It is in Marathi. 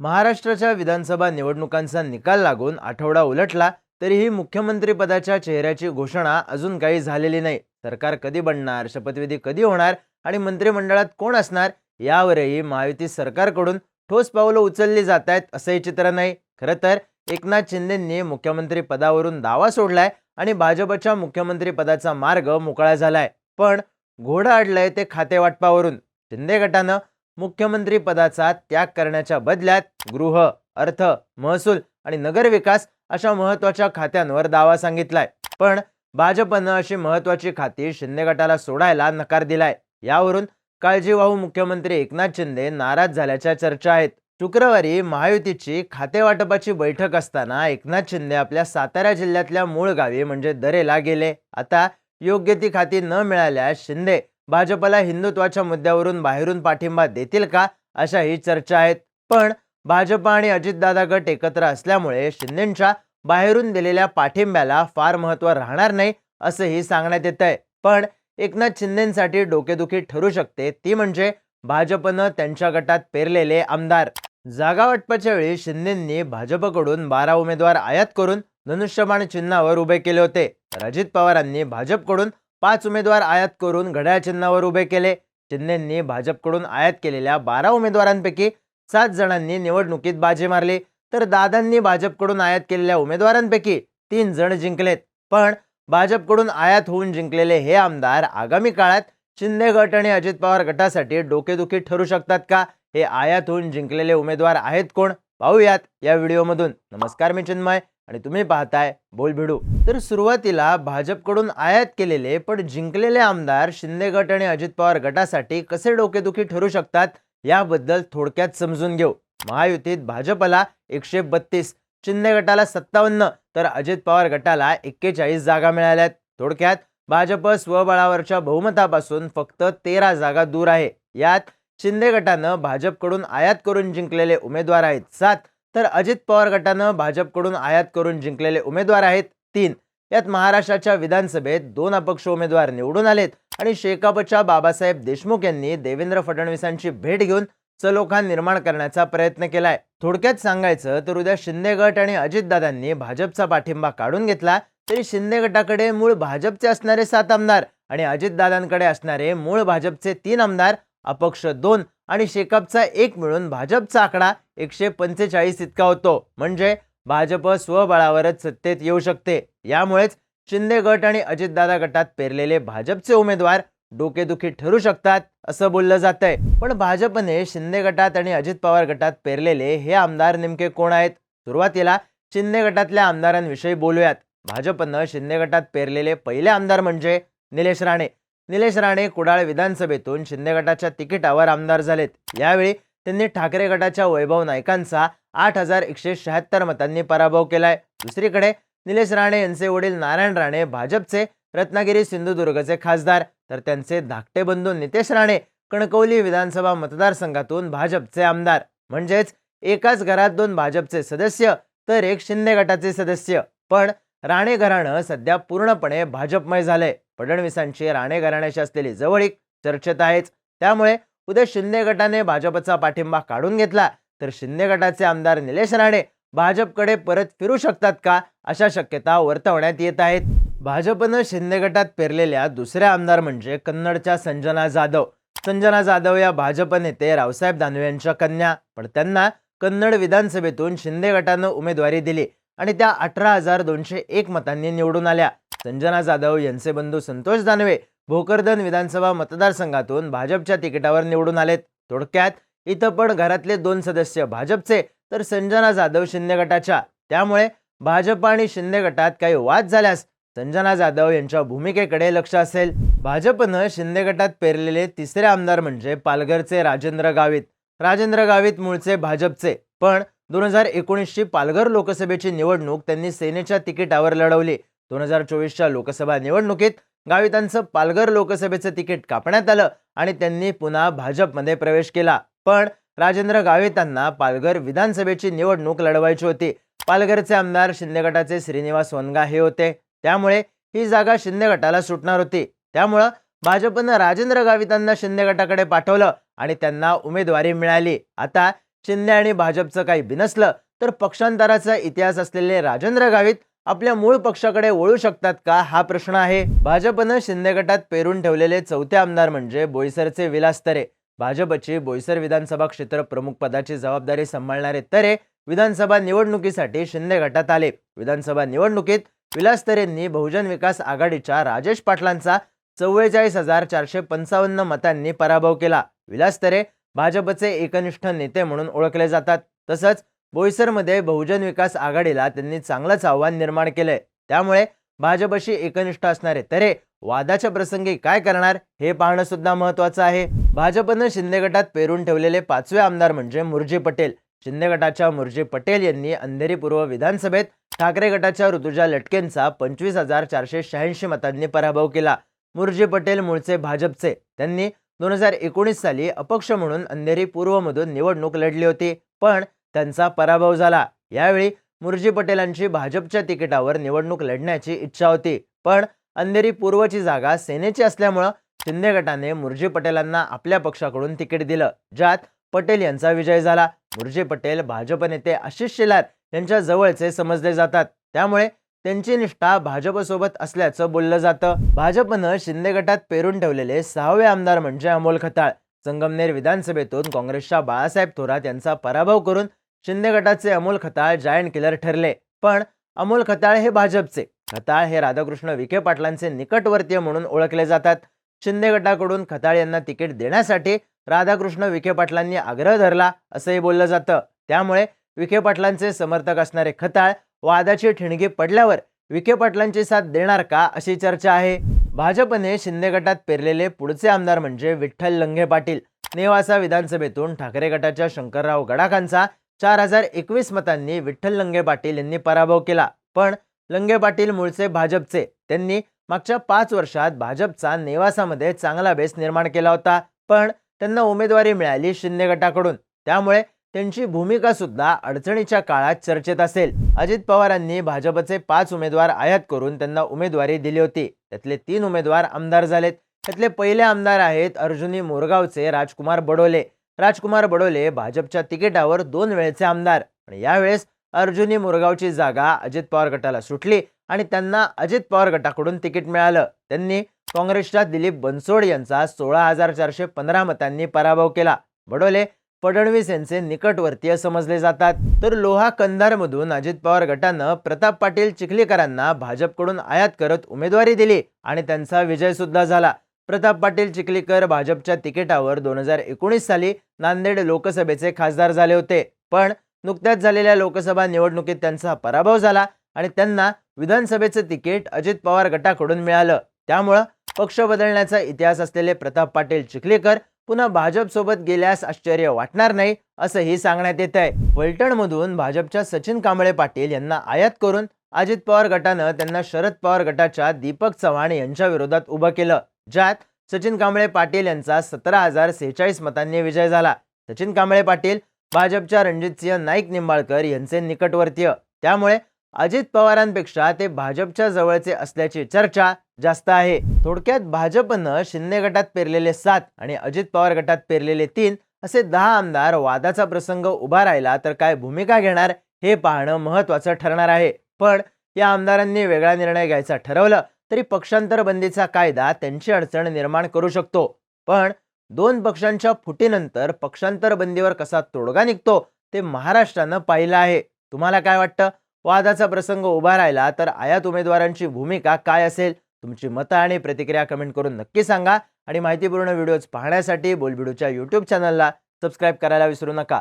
महाराष्ट्राच्या विधानसभा निवडणुकांचा निकाल लागून आठवडा उलटला तरीही मुख्यमंत्रीपदाच्या चेहऱ्याची घोषणा अजून काही झालेली नाही. सरकार कधी बनणार शपथविधी कधी होणार आणि मंत्रिमंडळात कोण असणार यावरही महायुती सरकारकडून ठोस पावलं उचलली जात आहेत असंही चित्र नाही. खरं तर एकनाथ शिंदेंनी मुख्यमंत्री पदावरून दावा सोडलाय आणि भाजपच्या मुख्यमंत्री पदाचा मार्ग मोकळा झालाय. पण घोडं अडलंय ते खाते वाटपावरून. शिंदे गटानं मुख्यमंत्री पदाचा त्याग करण्याच्या बदल्यात गृह अर्थ महसूल आणि नगरविकास अशा महत्त्वाच्या खात्यांवर दावा सांगितलाय. पण भाजपनं अशी महत्वाची खाती शिंदे गटाला सोडायला नकार दिलाय. यावरून काळजीवाहू मुख्यमंत्री एकनाथ शिंदे नाराज झाल्याच्या चर्चा आहेत. शुक्रवारी महायुतीची खातेवाटपाची बैठक असताना एकनाथ शिंदे आपल्या सातारा जिल्ह्यातल्या मूळ गावी म्हणजे दरेला गेले. आता योग्य ती खाती न मिळाल्यास शिंदे भाजपला हिंदुत्वाच्या मुद्द्यावरून बाहेरून पाठिंबा देतील का अशाही चर्चा आहेत. पण भाजप आणि अजितदादा गट एकत्र असल्यामुळे शिंदेच्या बाहेरून दिलेल्या पाठिंब्याला फार महत्त्व राहणार नाही असंही सांगण्यात येत आहे पण एकनाथ शिंदेसाठी डोकेदुखी ठरू शकते ती म्हणजे भाजपनं त्यांच्या गटात पेरलेले आमदार. जागा वाटपाच्या वेळी शिंदेंनी भाजपकडून बारा उमेदवार आयात करून धनुष्यबाण चिन्हावर उभे केले होते. अजित पवारांनी भाजपकडून पाच उमेदवार आयात करून घड्याळ चिन्हावर उभे केले. शिंदेंनी भाजपकडून आयात केलेल्या बारा उमेदवारांपैकी सात जणांनी निवडणुकीत बाजी मारली. तर दादांनी भाजपकडून आयात केलेल्या उमेदवारांपैकी तीन जण जिंकलेत. पण भाजपकडून आयात होऊन जिंकलेले हे आमदार आगामी काळात शिंदे गट आणि अजित पवार गटासाठी डोकेदुखी ठरू शकतात का? हे आयात होऊन जिंकलेले उमेदवार आहेत कोण? पाहूयात या व्हिडिओमधून. नमस्कार मी चिन्मय. आणि तुम्ही पाहताय बोल भिडू. तर सुरुवातीला भाजपकडून आयात केलेले पण जिंकलेले आमदार शिंदे गट आणि अजित पवार गटासाठी कसे डोकेदुखी ठरू शकतात याबद्दल थोडक्यात समजून घेऊ. महायुतीत भाजपला एकशे बत्तीस शिंदे गटाला सत्तावन्न तर अजित पवार गटाला एक्केचाळीस जागा मिळाल्यात. थोडक्यात भाजप स्वबळावरच्या बहुमतापासून फक्त तेरा जागा दूर आहे. यात शिंदे गटानं भाजपकडून आयात करून जिंकलेले उमेदवार आहेत सात तर अजित पवार गटानं भाजपकडून आयात करून जिंकलेले उमेदवार आहेत तीन. यात महाराष्ट्राच्या विधानसभेत दोन अपक्ष उमेदवार निवडून आलेत आणि शेकापच्या बाबासाहेब देशमुख यांनी देवेंद्र फडणवीसांची भेट घेऊन सलोखा निर्माण करण्याचा प्रयत्न केलाय. थोडक्यात सांगायचं तर उद्या शिंदे गट आणि अजितदादांनी भाजपचा पाठिंबा काढून घेतला तरी शिंदे गटाकडे मूळ भाजपचे असणारे सात आमदार आणि अजितदादांकडे असणारे मूळ भाजपचे तीन आमदार अपक्ष दोन आणि शेकापचा एक मिळून भाजपचा आकडा एकशे पंचेचाळीस इतका होतो. म्हणजे भाजप स्वबळावरच सत्तेत येऊ शकते. यामुळेच शिंदे गट आणि अजितदादा गटात पेरलेले भाजपचे उमेदवार डोकेदुखी ठरू शकतात असं बोललं जात आहे पण भाजपने शिंदे गटात आणि अजित पवार गटात पेरलेले हे आमदार नेमके कोण आहेत? सुरुवातीला शिंदे गटातल्या आमदारांविषयी बोलूयात. भाजपनं शिंदे गटात पेरलेले पहिले आमदार म्हणजे निलेश राणे. निलेश राणे कुडाळ विधानसभेतून शिंदे गटाच्या तिकिटावर आमदार झालेत. यावेळी त्यांनी ठाकरे गटाच्या वैभव नाईकांचा आठ हजार एकशे शहात्तर मतांनी पराभव केलाय. दुसरीकडे निलेश राणे यांचे वडील नारायण राणे भाजपचे रत्नागिरी सिंधुदुर्गचे खासदार तर त्यांचे धाकटे बंधू नितेश राणे कणकवली विधानसभा मतदारसंघातून भाजपचे आमदार. म्हणजेच एकाच घरात दोन भाजपचे सदस्य तर एक शिंदे गटाचे सदस्य. पण राणे घराणं सध्या पूर्णपणे भाजपमय झालंय. फडणवीसांची राणे घराण्याशी असलेली जवळीक चर्चेत आहेच. त्यामुळे उद्या शिंदे गटाने भाजपचा पाठिंबा काढून घेतला तर शिंदे गटाचे आमदार निलेश राणे भाजपकडे परत फिरू शकतात का अशा शक्यता वर्तवण्यात येत आहेत. भाजपनं शिंदे गटात पेरलेल्या दुसऱ्या आमदार म्हणजे कन्नडच्या संजना जाधव. संजना जाधव या भाजप नेते रावसाहेब दानवे यांच्या कन्या. पण त्यांना कन्नड विधानसभेतून शिंदे गटानं उमेदवारी दिली आणि त्या अठरा हजार दोनशे एक मतांनी निवडून आल्या. संजना जाधव यांचे बंधू संतोष दानवे भोकरदन विधानसभा मतदारसंघातून भाजपच्या तिकिटावर निवडून आलेत. थोडक्यात इथं पण घरातले दोन सदस्य भाजपचे तर संजना जाधव शिंदे गटाच्या. त्यामुळे भाजप आणि शिंदे गटात काही वाद झाल्यास संजना जाधव यांच्या भूमिकेकडे लक्ष असेल. भाजपनं शिंदे गटात पेरलेले तिसरे आमदार म्हणजे पालघरचे राजेंद्र गावित. राजेंद्र गावित मूळचे भाजपचे पण दोन हजार एकोणीसची पालघर लोकसभेची निवडणूक त्यांनी सेनेच्या तिकिटावर लढवली. दोन हजार चोवीसच्या लोकसभा निवडणुकीत गावितांचं पालघर लोकसभेचं तिकीट कापण्यात आलं आणि त्यांनी पुन्हा भाजपमध्ये प्रवेश केला. पण राजेंद्र गावितांना पालघर विधानसभेची निवडणूक लढवायची होती. पालघरचे आमदार शिंदे गटाचे श्रीनिवास वनगा हे होते. त्यामुळे ही जागा शिंदे गटाला सुटणार होती. त्यामुळं भाजपनं राजेंद्र गावितांना शिंदे गटाकडे पाठवलं आणि त्यांना उमेदवारी मिळाली. आता शिंदे आणि भाजपचं काही बिनसलं तर पक्षांतराचा इतिहास असलेले राजेंद्र गावित आपल्या मूळ पक्षाकडे वळू शकतात का? हा प्रश्न आहे. भाजपनं शिंदे गटात पेरून ठेवलेले चौथे आमदार म्हणजे बोईसरचे विलास तरे भाजपची बोईसर विधानसभा क्षेत्र प्रमुख पदाची जबाबदारी सांभाळणारे तरे विधानसभा निवडणुकीसाठी शिंदे गटात आले. विधानसभा निवडणुकीत विलास तरेंनी बहुजन विकास आघाडीच्या राजेश पाटलांचा चव्वेचाळीस हजार चारशे पंचावन्न मतांनी पराभव केला. विलास तरे भाजपचे एकनिष्ठ नेते म्हणून ओळखले जातात. तसंच बोईसरमध्ये बहुजन विकास आघाडीला त्यांनी चांगलंच आव्हान निर्माण केलंय. त्यामुळे भाजपशी एकनिष्ठ असणारे तरे वादाच्या प्रसंगी काय करणार हे पाहणं सुद्धा महत्वाचं आहे. भाजपनं शिंदे गटात पेरून ठेवलेले पाचवे आमदार म्हणजे मुरजी पटेल. शिंदे गटाच्या मुरजी पटेल यांनी अंधेरी पूर्व विधानसभेत ठाकरे गटाच्या ऋतुजा लटकेंचा पंचवीस हजार चारशे शहाऐंशी मतांनी पराभव केला. मुरजी पटेल मूळचे भाजपचे. त्यांनी दोन हजार एकोणीस साली अपक्ष म्हणून अंधेरी पूर्वमधून निवडणूक लढली होती. पण त्यांचा पराभव झाला. यावेळी मुरजी पटेलांची भाजपच्या तिकिटावर निवडणूक लढण्याची इच्छा होती. पण अंधेरी पूर्वची जागा सेनेची असल्यामुळं शिंदे गटाने मुरजी पटेलांना आपल्या पक्षाकडून तिकीट दिलं ज्यात पटेल यांचा विजय झाला. मुरजी पटेल भाजप नेते आशिष शेलार यांच्या जवळचे समजले जातात. त्यामुळे त्यांची निष्ठा भाजपसोबत असल्याचं बोललं जातं. भाजपनं शिंदे गटात पेरून ठेवलेले सहावे आमदार म्हणजे अमोल खताळ. संगमनेर विधानसभेतून काँग्रेसच्या बाळासाहेब थोरात यांचा पराभव करून शिंदे गटाचे अमोल खताळ जायंट किलर ठरले. पण अमोल खताळ हे भाजपचे. खताळ हे राधाकृष्ण विखे पाटलांचे निकटवर्तीय म्हणून ओळखले जातात. शिंदे गटाकडून खताळ यांना तिकीट देण्यासाठी राधाकृष्ण विखे पाटलांनी आग्रह धरला असंही बोललं जातं. त्यामुळे विखे पाटलांचे समर्थक असणारे खताळ वादाची ठिणगी पडल्यावर विखे पाटलांची साथ देणार का अशी चर्चा आहे. भाजपने शिंदे गटात पेरलेले पुढचे आमदार म्हणजे विठ्ठल लंघे पाटील. नेवासा विधानसभेतून ठाकरे गटाच्या शंकरराव गडाखांचा चार हजार एकवीस मतांनी विठ्ठल लंगे पाटील यांनी पराभव केला. पण लंगे पाटील मूळचे भाजपचे. त्यांनी मागच्या पाच वर्षात भाजपचा नेवासामध्ये चांगला बेस निर्माण केला होता. पण त्यांना उमेदवारी मिळाली शिंदे गटाकडून. त्यामुळे त्यांची भूमिका सुद्धा अडचणीच्या काळात चर्चेत असेल. अजित पवारांनी भाजपचे पाच उमेदवार आयात करून त्यांना उमेदवारी दिली होती. त्यातले तीन उमेदवार आमदार झालेत. त्यातले पहिले आमदार आहेत अर्जुनी मोरगावचे राजकुमार बडोले. राजकुमार बडोले भाजपच्या तिकिटावर दोन वेळेचे आमदार. आणि यावेळेस अर्जुनी मुरगावची जागा अजित पवार गटाला सुटली आणि त्यांना अजित पवार गटाकडून तिकीट मिळालं. त्यांनी काँग्रेसच्या दिलीप बनसोड यांचा सोळा हजार चारशे पंधरा मतांनी पराभव केला. बडोले फडणवीस यांचे निकटवर्तीय समजले जातात. तर लोहा कंधारमधून अजित पवार गटानं प्रताप पाटील चिखलीकरांना भाजपकडून आयात करत उमेदवारी दिली आणि त्यांचा विजय सुद्धा झाला. प्रताप पाटील चिखलीकर भाजपच्या तिकिटावर दोन हजार एकोणीस साली नांदेड लोकसभेचे खासदार झाले होते. पण नुकत्याच झालेल्या लोकसभा निवडणुकीत त्यांचा पराभव झाला आणि त्यांना विधानसभेचं तिकीट अजित पवार गटाकडून मिळालं. त्यामुळं पक्ष बदलण्याचा इतिहास असलेले प्रताप पाटील चिखलीकर पुन्हा भाजपसोबत गेल्यास आश्चर्य वाटणार नाही असंही सांगण्यात येत आहे फलटणमधून भाजपच्या सचिन कांबळे पाटील यांना आयात करून अजित पवार गटानं त्यांना शरद पवार गटाच्या दीपक चव्हाण यांच्या विरोधात उभं केलं. ज्यात सचिन कांबळे पाटील यांचा सतरा हजार सेहेचाळीस मतांनी विजय झाला. सचिन कांबळे पाटील भाजपच्या रणजितसिंह नाईक निंबाळकर यांचे निकटवर्तीय. त्यामुळे अजित पवारांपेक्षा ते भाजपच्या जवळचे असल्याची चर्चा जास्त आहे. थोडक्यात भाजपनं शिंदे गटात पेरलेले सात आणि अजित पवार गटात पेरलेले तीन असे दहा आमदार वादाचा प्रसंग उभा राहिला तर काय भूमिका घेणार हे पाहणं महत्वाचं ठरणार आहे. पण या आमदारांनी वेगळा निर्णय घ्यायचा ठरवलं. तरी पक्षांतर बंदीचा कायदा त्यांची अडचण निर्माण करू शकतो. पण दोन पक्षांच्या फुटीनंतर पक्षांतर बंदीवर कसा तोडगा निघतो ते महाराष्ट्रानं पाहिलं आहे. तुम्हाला काय वाटतं? वादाचा प्रसंग उभा राहिला तर आयात उमेदवारांची भूमिका काय असेल? तुमची मतं आणि प्रतिक्रिया कमेंट करून नक्की सांगा. आणि माहितीपूर्ण व्हिडिओज पाहण्यासाठी बोलबिडूच्या यूट्यूब चॅनलला सबस्क्राईब करायला विसरू नका.